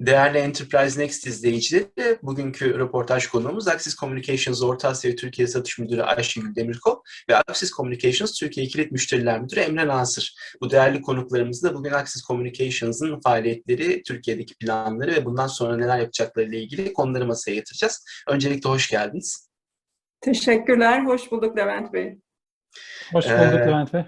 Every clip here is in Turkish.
Değerli Enterprise Next izleyicileri, bugünkü röportaj konuğumuz Axis Communications Orta Asya ve Türkiye Satış Müdürü Ayşegül Demirkol ve Axis Communications Türkiye Kilit Müşteriler Müdürü Emre Nasır. Bu değerli konuklarımız da bugün Axis Communications'ın faaliyetleri, Türkiye'deki planları ve bundan sonra neler yapacakları ile ilgili konuları masaya yatıracağız. Öncelikle hoş geldiniz. Teşekkürler, hoş bulduk Levent Bey. Hoş bulduk Ee, Levent Bey.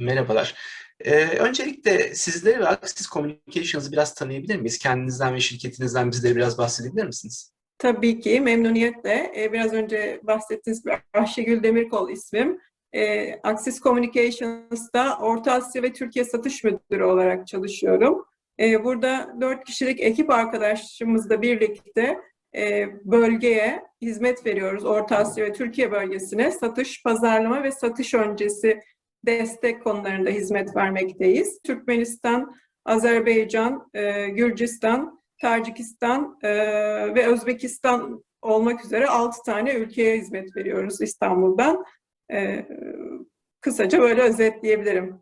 Merhabalar. Ee, öncelikle sizleri ve Axis Communications'ı biraz tanıyabilir miyiz? Kendinizden ve şirketinizden bizlere biraz bahsedebilir misiniz? Tabii ki memnuniyetle. Ee, Biraz önce bahsettiğiniz gibi Ayşegül Demirkol ismim. Ee, Axis Communications'ta Orta Asya ve Türkiye Satış Müdürü olarak çalışıyorum. Ee, Burada dört kişilik ekip arkadaşımızla birlikte e, bölgeye hizmet veriyoruz. Orta Asya ve Türkiye bölgesine satış, pazarlama ve satış öncesi destek konularında hizmet vermekteyiz. Türkmenistan, Azerbaycan, e, Gürcistan, Tacikistan e, ve Özbekistan olmak üzere 6 tane ülkeye hizmet veriyoruz İstanbul'dan. E, kısaca böyle özetleyebilirim.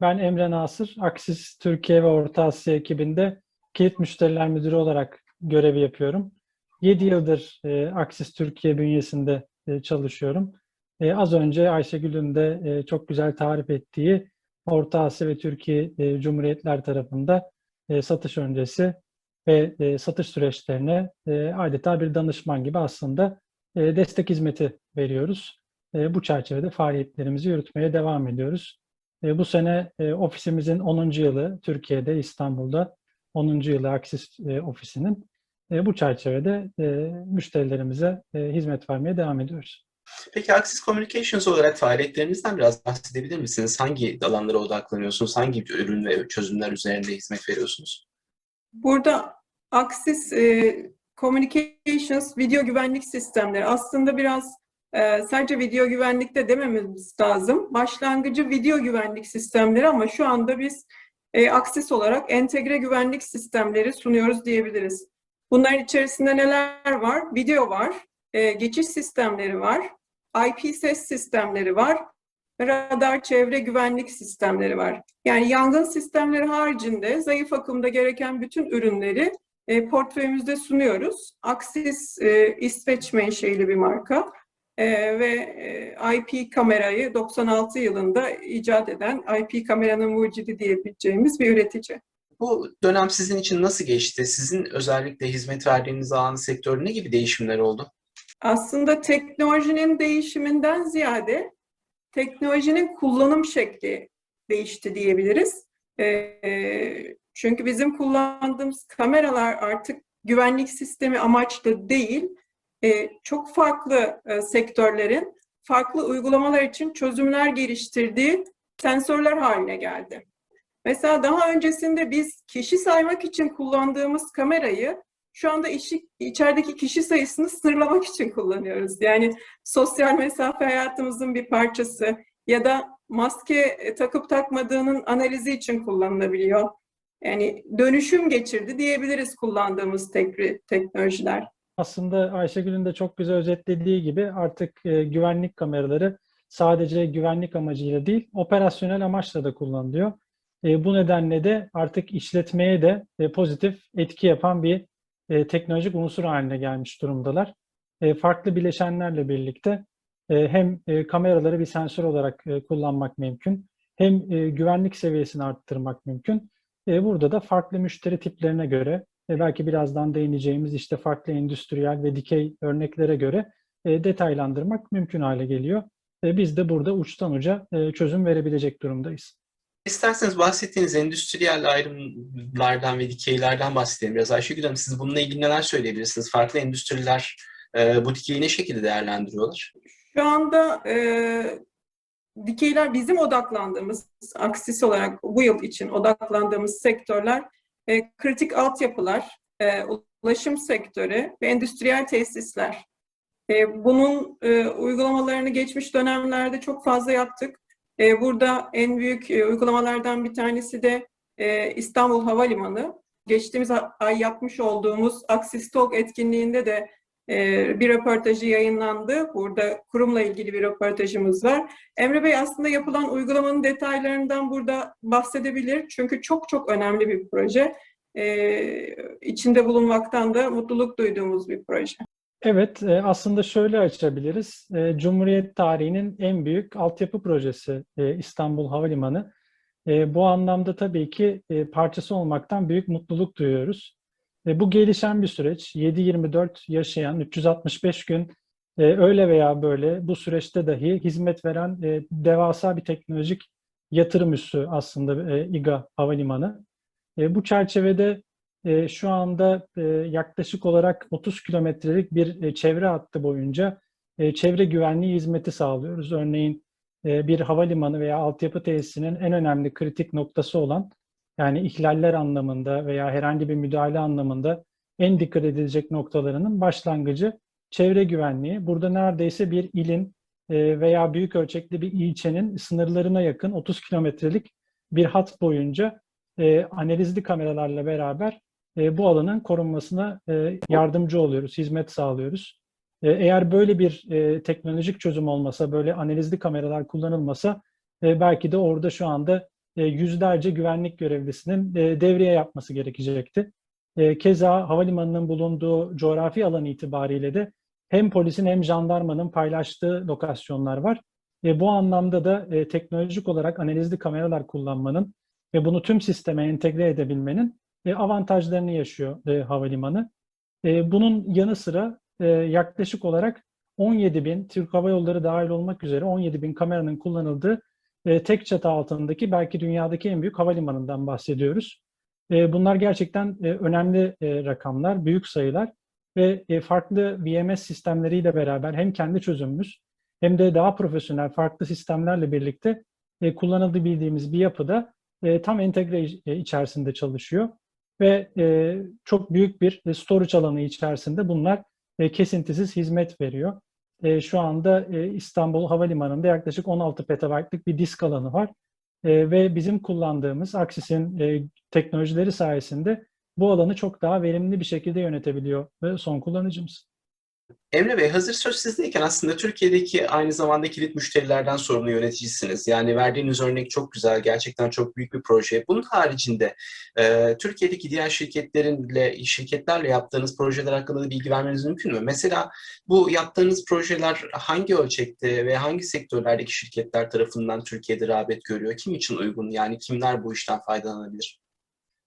Ben Emre Nasır, Aksis Türkiye ve Orta Asya ekibinde Kilit Müşteriler Müdürü olarak görevi yapıyorum. 7 yıldır e, Aksis Türkiye bünyesinde e, çalışıyorum. E, az önce Ayşegül'ün de e, çok güzel tarif ettiği Orta Asya ve Türkiye e, Cumhuriyetler tarafında e, satış öncesi ve e, satış süreçlerine e, adeta bir danışman gibi aslında e, destek hizmeti veriyoruz. E, bu çerçevede faaliyetlerimizi yürütmeye devam ediyoruz. E, bu sene e, ofisimizin 10. yılı Türkiye'de, İstanbul'da 10. yılı Aksis e, ofisinin. E, bu çerçevede e, müşterilerimize e, hizmet vermeye devam ediyoruz. Peki Axis Communications olarak faaliyetlerinizden biraz bahsedebilir misiniz? Hangi alanlara odaklanıyorsunuz? Hangi ürün ve çözümler üzerinde hizmet veriyorsunuz? Burada Axis e, Communications video güvenlik sistemleri aslında biraz e, sadece video güvenlikte dememiz lazım. Başlangıcı video güvenlik sistemleri ama şu anda biz e, Axis olarak entegre güvenlik sistemleri sunuyoruz diyebiliriz. Bunların içerisinde neler var? Video var, e, geçiş sistemleri var, IP ses sistemleri var, radar çevre güvenlik sistemleri var. Yani yangın sistemleri haricinde zayıf akımda gereken bütün ürünleri e, portföyümüzde sunuyoruz. Axis e, İsveç menşeili bir marka E, ve IP kamerayı 96 yılında icat eden IP kameranın mucidi diyebileceğimiz bir üretici. Bu dönem sizin için nasıl geçti? Sizin özellikle hizmet verdiğiniz alan sektörü ne gibi değişimler oldu? Aslında teknolojinin değişiminden ziyade teknolojinin kullanım şekli değişti diyebiliriz. Ee, çünkü bizim kullandığımız kameralar artık güvenlik sistemi amaçlı değil, e, çok farklı e, sektörlerin farklı uygulamalar için çözümler geliştirdiği sensörler haline geldi. Mesela daha öncesinde biz kişi saymak için kullandığımız kamerayı şu anda işi, içerideki kişi sayısını sınırlamak için kullanıyoruz. Yani sosyal mesafe hayatımızın bir parçası ya da maske e, takıp takmadığının analizi için kullanılabiliyor. Yani dönüşüm geçirdi diyebiliriz kullandığımız tek, teknolojiler. Aslında Ayşegül'ün de çok güzel özetlediği gibi artık e, güvenlik kameraları sadece güvenlik amacıyla değil, operasyonel amaçla da kullanılıyor. E, bu nedenle de artık işletmeye de e, pozitif etki yapan bir e, teknolojik unsur haline gelmiş durumdalar. E, farklı bileşenlerle birlikte e, hem e, kameraları bir sensör olarak e, kullanmak mümkün, hem e, güvenlik seviyesini arttırmak mümkün. E, burada da farklı müşteri tiplerine göre ve belki birazdan değineceğimiz işte farklı endüstriyel ve dikey örneklere göre e, detaylandırmak mümkün hale geliyor. E, biz de burada uçtan uca e, çözüm verebilecek durumdayız. İsterseniz bahsettiğiniz endüstriyel ayrımlardan ve dikeylerden bahsedelim biraz. Ayşegül Hanım siz bununla ilgili neler söyleyebilirsiniz? Farklı endüstriler e, bu dikeyi ne şekilde değerlendiriyorlar? Şu anda e, dikeyler bizim odaklandığımız, aksis olarak bu yıl için odaklandığımız sektörler e, kritik altyapılar, e, ulaşım sektörü ve endüstriyel tesisler. E, bunun e, uygulamalarını geçmiş dönemlerde çok fazla yaptık. E, burada en büyük e, uygulamalardan bir tanesi de e, İstanbul Havalimanı. Geçtiğimiz ay yapmış olduğumuz Axis Talk etkinliğinde de e, bir röportajı yayınlandı. Burada kurumla ilgili bir röportajımız var. Emre Bey aslında yapılan uygulamanın detaylarından burada bahsedebilir. Çünkü çok çok önemli bir proje. e, içinde bulunmaktan da mutluluk duyduğumuz bir proje. Evet, e, aslında şöyle açabiliriz. E, Cumhuriyet tarihinin en büyük altyapı projesi e, İstanbul Havalimanı. Bu anlamda tabii ki parçası olmaktan büyük mutluluk duyuyoruz. Bu gelişen bir süreç. 7-24 yaşayan, 365 gün öyle veya böyle bu süreçte dahi hizmet veren devasa bir teknolojik yatırım üssü aslında İGA Havalimanı. Bu çerçevede e, şu anda e, yaklaşık olarak 30 kilometrelik bir e, çevre hattı boyunca e, çevre güvenliği hizmeti sağlıyoruz. Örneğin bir havalimanı veya altyapı tesisinin en önemli kritik noktası olan yani ihlaller anlamında veya herhangi bir müdahale anlamında en dikkat edilecek noktalarının başlangıcı çevre güvenliği. Burada neredeyse bir ilin veya büyük ölçekli bir ilçenin sınırlarına yakın 30 kilometrelik bir hat boyunca analizli kameralarla beraber e, bu alanın korunmasına e, yardımcı oluyoruz, hizmet sağlıyoruz. E, eğer böyle bir teknolojik çözüm olmasa, böyle analizli kameralar kullanılmasa belki de orada şu anda yüzlerce güvenlik görevlisinin e, devreye yapması gerekecekti. Keza havalimanının bulunduğu coğrafi alan itibariyle de hem polisin hem jandarmanın paylaştığı lokasyonlar var. E, bu anlamda da e, teknolojik olarak analizli kameralar kullanmanın ve bunu tüm sisteme entegre edebilmenin e, avantajlarını yaşıyor e, havalimanı. E, bunun yanı sıra e, yaklaşık olarak 17 bin, Türk Hava Yolları dahil olmak üzere 17 bin kameranın kullanıldığı e, tek çatı altındaki belki dünyadaki en büyük havalimanından bahsediyoruz. E, bunlar gerçekten e, önemli e, rakamlar, büyük sayılar ve e, farklı VMS sistemleriyle beraber hem kendi çözümümüz hem de daha profesyonel farklı sistemlerle birlikte e, kullanıldığı bildiğimiz bir yapıda e, tam entegre e, içerisinde çalışıyor ve e, çok büyük bir storage alanı içerisinde bunlar e, kesintisiz hizmet veriyor. E, şu anda e, İstanbul Havalimanı'nda yaklaşık 16 petabaytlık bir disk alanı var E, ve bizim kullandığımız Axis'in e, teknolojileri sayesinde bu alanı çok daha verimli bir şekilde yönetebiliyor ve son kullanıcımız. Emre Bey hazır söz sizdeyken aslında Türkiye'deki aynı zamanda kilit müşterilerden sorumlu yöneticisiniz. Yani verdiğiniz örnek çok güzel, gerçekten çok büyük bir proje. Bunun haricinde e, Türkiye'deki diğer şirketlerinle, şirketlerle yaptığınız projeler hakkında da bilgi vermeniz mümkün mü? Mesela bu yaptığınız projeler hangi ölçekte ve hangi sektörlerdeki şirketler tarafından Türkiye'de rağbet görüyor? Kim için uygun? Yani kimler bu işten faydalanabilir?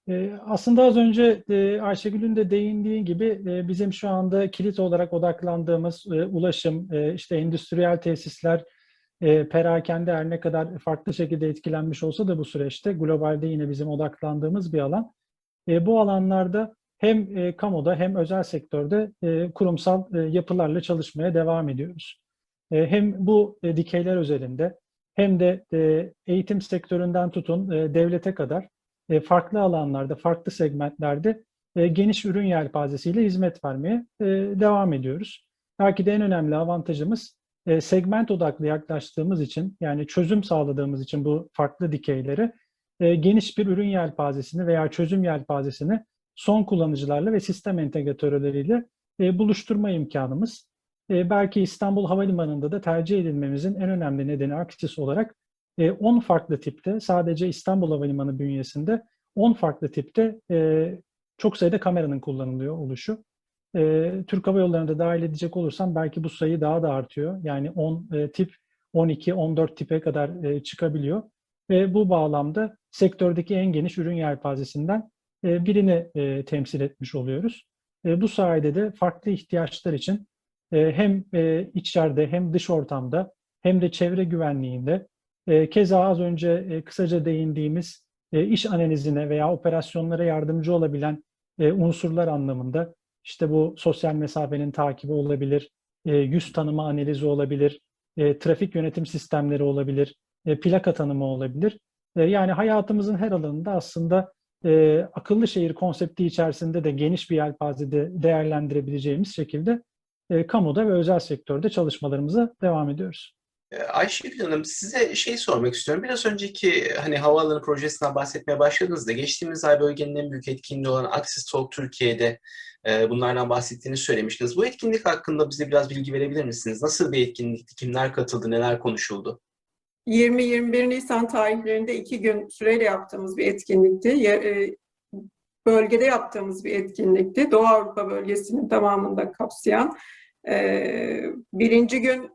Ee, Aslında az önce e, Ayşegül'ün de değindiği gibi e, bizim şu anda kilit olarak odaklandığımız e, ulaşım, işte endüstriyel tesisler, perakende her ne kadar farklı şekilde etkilenmiş olsa da bu süreçte globalde yine bizim odaklandığımız bir alan. Bu alanlarda hem kamuda hem özel sektörde kurumsal yapılarla çalışmaya devam ediyoruz. Hem bu dikeyler özelinde hem de eğitim sektöründen tutun devlete kadar e, farklı alanlarda, farklı segmentlerde e, geniş ürün yelpazesiyle hizmet vermeye e, devam ediyoruz. Belki de en önemli avantajımız segment odaklı yaklaştığımız için, yani çözüm sağladığımız için bu farklı dikeylere e, geniş bir ürün yelpazesini veya çözüm yelpazesini son kullanıcılarla ve sistem entegratörleriyle e, buluşturma imkanımız. Belki İstanbul Havalimanı'nda da tercih edilmemizin en önemli nedeni aksis olarak e, 10 farklı tipte sadece İstanbul Havalimanı bünyesinde 10 farklı tipte e, çok sayıda kameranın kullanılıyor oluşu. E, Türk Hava Yolları'nda dahil edecek olursam belki bu sayı daha da artıyor. Yani 10 e, tip 12, 14 tipe kadar e, çıkabiliyor. Ve bu bağlamda sektördeki en geniş ürün yelpazesinden e, birini e, temsil etmiş oluyoruz. E, bu sayede de farklı ihtiyaçlar için e, hem e, içeride hem dış ortamda hem de çevre güvenliğinde e, keza az önce e, kısaca değindiğimiz e, iş analizine veya operasyonlara yardımcı olabilen e, unsurlar anlamında işte bu sosyal mesafenin takibi olabilir, yüz tanıma analizi olabilir, trafik yönetim sistemleri olabilir, plaka tanımı olabilir. Yani hayatımızın her alanında aslında akıllı şehir konsepti içerisinde de geniş bir yelpazede değerlendirebileceğimiz şekilde e, kamuda ve özel sektörde çalışmalarımıza devam ediyoruz. Ayşegül Hanım size şey sormak istiyorum. Biraz önceki hani havaalanı projesinden bahsetmeye başladığınızda geçtiğimiz ay bölgenin en büyük etkinliği olan Axis Talk Türkiye'de e, bunlardan bahsettiğini söylemiştiniz. Bu etkinlik hakkında bize biraz bilgi verebilir misiniz? Nasıl bir etkinlikti? Kimler katıldı? Neler konuşuldu? 20-21 Nisan tarihlerinde iki gün süreyle yaptığımız bir etkinlikti. Bölgede yaptığımız bir etkinlikti. Doğu Avrupa bölgesinin tamamında kapsayan. Birinci gün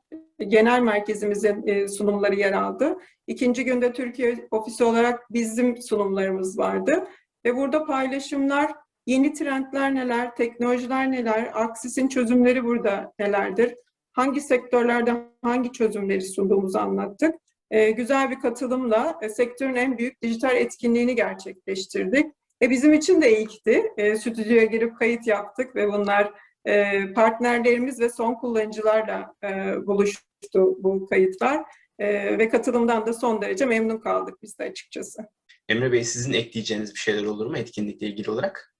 genel merkezimizin e, sunumları yer aldı. İkinci günde Türkiye ofisi olarak bizim sunumlarımız vardı. Ve burada paylaşımlar, yeni trendler neler, teknolojiler neler, Aksis'in çözümleri burada nelerdir, hangi sektörlerde hangi çözümleri sunduğumuzu anlattık. Ee, güzel bir katılımla e, sektörün en büyük dijital etkinliğini gerçekleştirdik. E, bizim için de ilkti. E, stüdyoya girip kayıt yaptık ve bunlar e, partnerlerimiz ve son kullanıcılarla e, buluştu bu kayıtlar. E, ve katılımdan da son derece memnun kaldık biz de açıkçası. Emre Bey sizin ekleyeceğiniz bir şeyler olur mu etkinlikle ilgili olarak?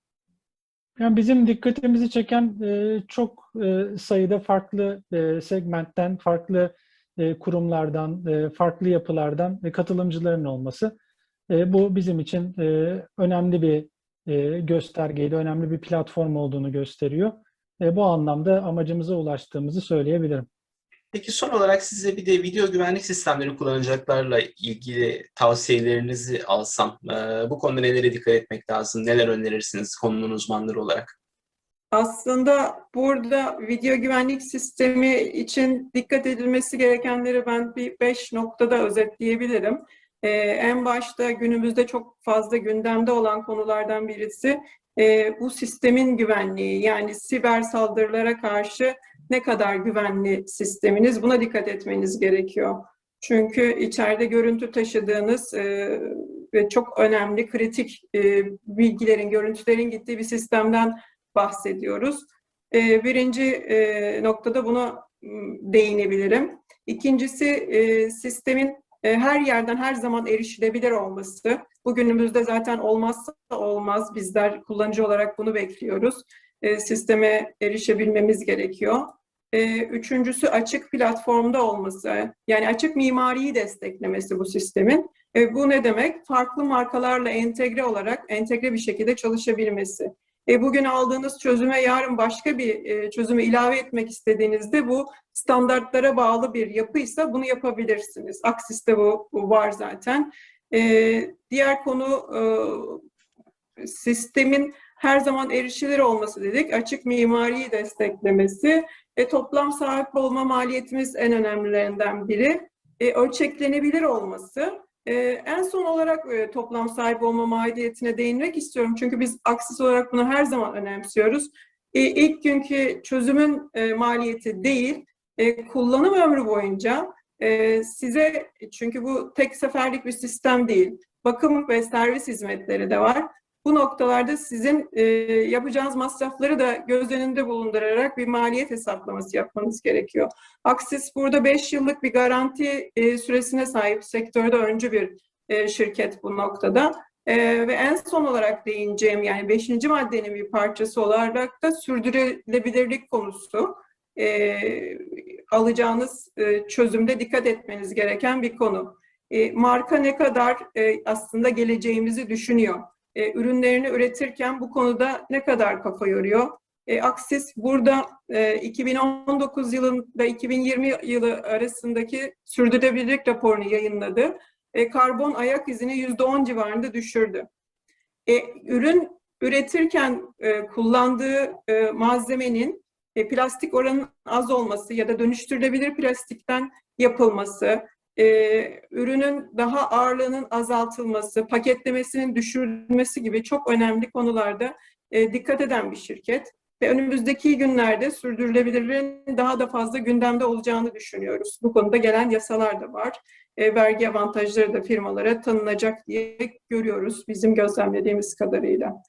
Yani bizim dikkatimizi çeken e, çok e, sayıda farklı e, segmentten, farklı e, kurumlardan, e, farklı yapılardan katılımcıların olması. E, bu bizim için e, önemli bir e, göstergeydi, önemli bir platform olduğunu gösteriyor. E, bu anlamda amacımıza ulaştığımızı söyleyebilirim. Peki son olarak size bir de video güvenlik sistemleri kullanacaklarla ilgili tavsiyelerinizi alsam, e, bu konuda nelere dikkat etmek lazım, neler önerirsiniz konunun uzmanları olarak? Aslında burada video güvenlik sistemi için dikkat edilmesi gerekenleri ben bir beş noktada özetleyebilirim. Ee, en başta günümüzde çok fazla gündemde olan konulardan birisi e, bu sistemin güvenliği yani siber saldırılara karşı ne kadar güvenli sisteminiz buna dikkat etmeniz gerekiyor. Çünkü içeride görüntü taşıdığınız e, ve çok önemli kritik e, bilgilerin, görüntülerin gittiği bir sistemden bahsediyoruz. E, birinci e, noktada buna değinebilirim. İkincisi e, sistemin her yerden her zaman erişilebilir olması. Bugünümüzde zaten olmazsa olmaz. Bizler kullanıcı olarak bunu bekliyoruz. E, sisteme erişebilmemiz gerekiyor. E, üçüncüsü açık platformda olması. Yani açık mimariyi desteklemesi bu sistemin. E, bu ne demek? Farklı markalarla entegre olarak entegre bir şekilde çalışabilmesi. E, bugün aldığınız çözüme yarın başka bir e, çözümü ilave etmek istediğinizde bu standartlara bağlı bir yapıysa bunu yapabilirsiniz. Aksis'te bu, bu var zaten. E, diğer konu e, sistemin her zaman erişilir olması dedik. Açık mimariyi desteklemesi. E, toplam sahip olma maliyetimiz en önemlilerinden biri. E, ölçeklenebilir olması. Ee, en son olarak e, toplam sahip olma maliyetine değinmek istiyorum. Çünkü biz aksis olarak bunu her zaman önemsiyoruz. E, ilk günkü çözümün e, maliyeti değil, e, kullanım ömrü boyunca e, size, çünkü bu tek seferlik bir sistem değil, bakım ve servis hizmetleri de var. Bu noktalarda sizin e, yapacağınız masrafları da göz önünde bulundurarak bir maliyet hesaplaması yapmanız gerekiyor. Aksis burada 5 yıllık bir garanti e, süresine sahip sektörde öncü bir e, şirket bu noktada. E, ve en son olarak değineceğim yani 5. maddenin bir parçası olarak da sürdürülebilirlik konusu. E, alacağınız e, çözümde dikkat etmeniz gereken bir konu. E, marka ne kadar e, aslında geleceğimizi düşünüyor? E, ürünlerini üretirken bu konuda ne kadar kafa yoruyor? E, Aksis burada e, 2019 yılında 2020 yılı arasındaki sürdürülebilirlik raporunu yayınladı. E, karbon ayak izini %10 civarında düşürdü. E, ürün üretirken e, kullandığı e, malzemenin e, plastik oranının az olması ya da dönüştürülebilir plastikten yapılması, e, ürünün daha ağırlığının azaltılması, paketlemesinin düşürülmesi gibi çok önemli konularda e, dikkat eden bir şirket. Ve önümüzdeki günlerde sürdürülebilirliğin daha da fazla gündemde olacağını düşünüyoruz. Bu konuda gelen yasalar da var. E, vergi avantajları da firmalara tanınacak diye görüyoruz bizim gözlemlediğimiz kadarıyla.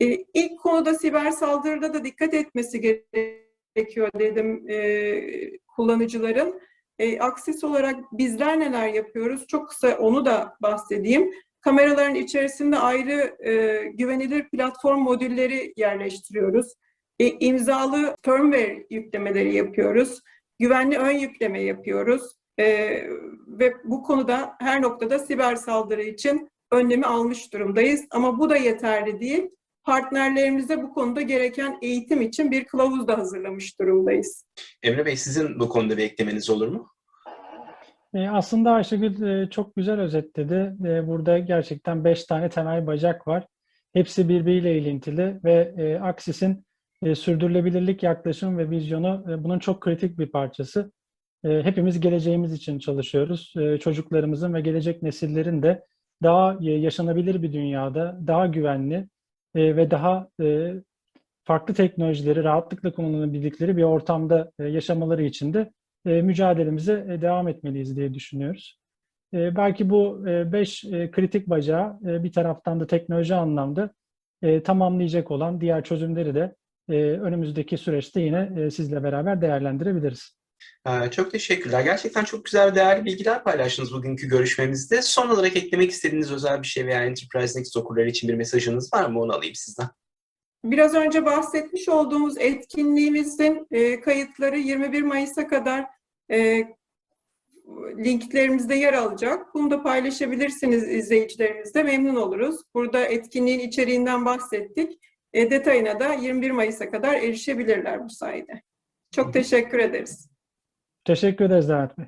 E, ilk konuda siber saldırıda da dikkat etmesi gerekiyor dedim e, kullanıcıların. E, akses olarak bizler neler yapıyoruz? Çok kısa onu da bahsedeyim. Kameraların içerisinde ayrı e, güvenilir platform modülleri yerleştiriyoruz. E, imzalı firmware yüklemeleri yapıyoruz. Güvenli ön yükleme yapıyoruz. E, ve bu konuda her noktada siber saldırı için önlemi almış durumdayız. Ama bu da yeterli değil. Partnerlerimize bu konuda gereken eğitim için bir kılavuz da hazırlamış durumdayız. Emre Bey sizin bu konuda bir eklemeniz olur mu? E, aslında Ayşegül e, çok güzel özetledi. E, burada gerçekten beş tane temel bacak var. hepsi birbiriyle ilintili ve e, Aksis'in e, sürdürülebilirlik yaklaşım ve vizyonu e, bunun çok kritik bir parçası. E, hepimiz geleceğimiz için çalışıyoruz. E, çocuklarımızın ve gelecek nesillerin de daha yaşanabilir bir dünyada, daha güvenli e, ve daha e, farklı teknolojileri rahatlıkla kullanabildikleri bir ortamda e, yaşamaları için de e, mücadelemize e, devam etmeliyiz diye düşünüyoruz. E, belki bu e, beş e, kritik bacağı e, bir taraftan da teknoloji anlamda e, tamamlayacak olan diğer çözümleri de e, önümüzdeki süreçte yine e, sizle beraber değerlendirebiliriz. Ee, Çok teşekkürler. Gerçekten çok güzel değerli bilgiler paylaştınız bugünkü görüşmemizde. Son olarak eklemek istediğiniz özel bir şey veya Enterprise Next okurları için bir mesajınız var mı? Onu alayım sizden. Biraz önce bahsetmiş olduğumuz etkinliğimizin e, kayıtları 21 Mayıs'a kadar e, linklerimizde yer alacak. Bunu da paylaşabilirsiniz izleyicilerimizle. Memnun oluruz. Burada etkinliğin içeriğinden bahsettik. E, detayına da 21 Mayıs'a kadar erişebilirler bu sayede. Çok teşekkür ederiz. Teşekkür ederiz Levent Bey.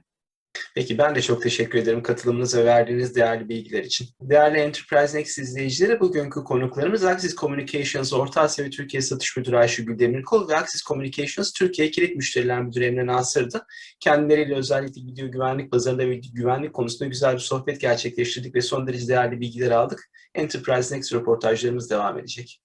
Peki ben de çok teşekkür ederim katılımınız ve verdiğiniz değerli bilgiler için. Değerli Enterprise Next izleyicileri bugünkü konuklarımız Axis Communications Orta Asya ve Türkiye Satış Müdürü Ayşegül Demirkol ve Axis Communications Türkiye Kilit Müşteriler Müdürü Emre Nasır'dı. Kendileriyle özellikle video güvenlik bazarında ve güvenlik konusunda güzel bir sohbet gerçekleştirdik ve son derece değerli bilgiler aldık. Enterprise Next röportajlarımız devam edecek.